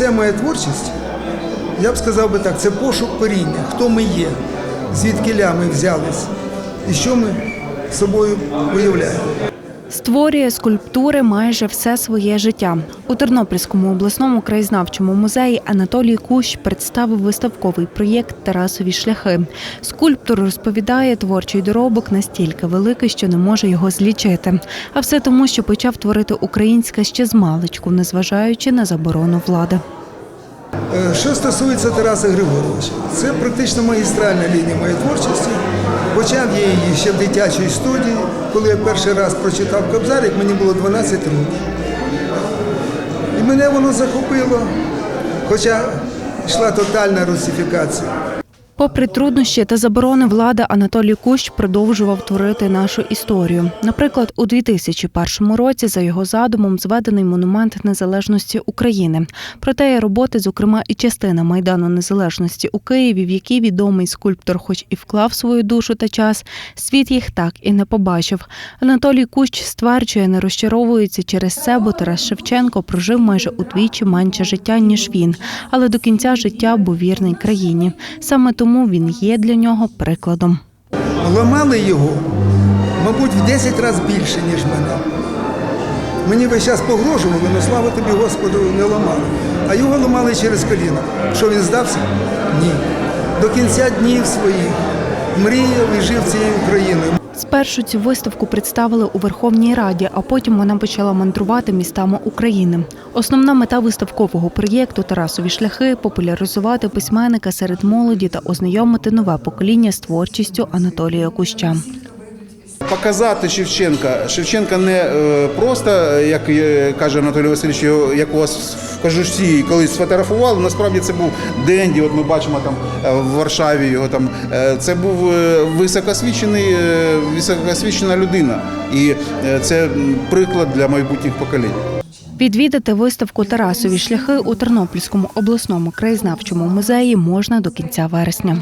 вся моя творчість, я б сказав би так, це пошук коріння, хто ми є, звідки ми взялись і що ми собою виявляємо. Створює скульптури майже все своє життя. У Тернопільському обласному краєзнавчому музеї Анатолій Кущ представив виставковий проєкт Тарасові шляхи. Скульптор розповідає, творчий доробок настільки великий, що не може його злічити. А все тому, що почав творити українське ще з маличку, незважаючи на заборону влади. Е, Що стосується Тараса Григоровича, це практично магістральна лінія моєї творчості. Почав я її ще в дитячій студії, коли я перший раз прочитав Кобзарик, мені було 12 років. І мене воно захопило, хоча йшла тотальна русифікація. Попри труднощі та заборони влади, Анатолій Кущ продовжував творити нашу історію. Наприклад, у 2001 році за його задумом зведений монумент незалежності України. Проте роботи, зокрема, і частина майдану незалежності у Києві, в якій відомий скульптор, хоч і вклав свою душу та час, світ їх так і не побачив. Анатолій Кущ стверджує, не розчаровується через це, бо Тарас Шевченко прожив майже удвічі менше життя ніж він, але до кінця життя був вірний країні. Саме тому він є для нього прикладом. Ламали його, мабуть, в 10 разів більше, ніж мене. Мені весь час погрожували, але слава тобі, Господу, не ламали. А його ламали через коліно. Що він здався? Ні. До кінця днів своїх мріяв і жив цією Україною. Спершу цю виставку представили у Верховній Раді, а потім вона почала мандрувати містами України. Основна мета виставкового проєкту Тарасові шляхи популяризувати письменника серед молоді та ознайомити нове покоління з творчістю Анатолія Куща. Показати Шевченка. Шевченка не е, просто, як каже Анатолій Васильович, як у вас в кажусі колись сфотографували. Насправді це був Денді. От ми бачимо там е, в Варшаві його там. Е, Це був високосвічений, високосвічена людина. І це приклад для майбутніх поколінь. Відвідати виставку Тарасові шляхи у Тернопільському обласному краєзнавчому музеї можна до кінця вересня.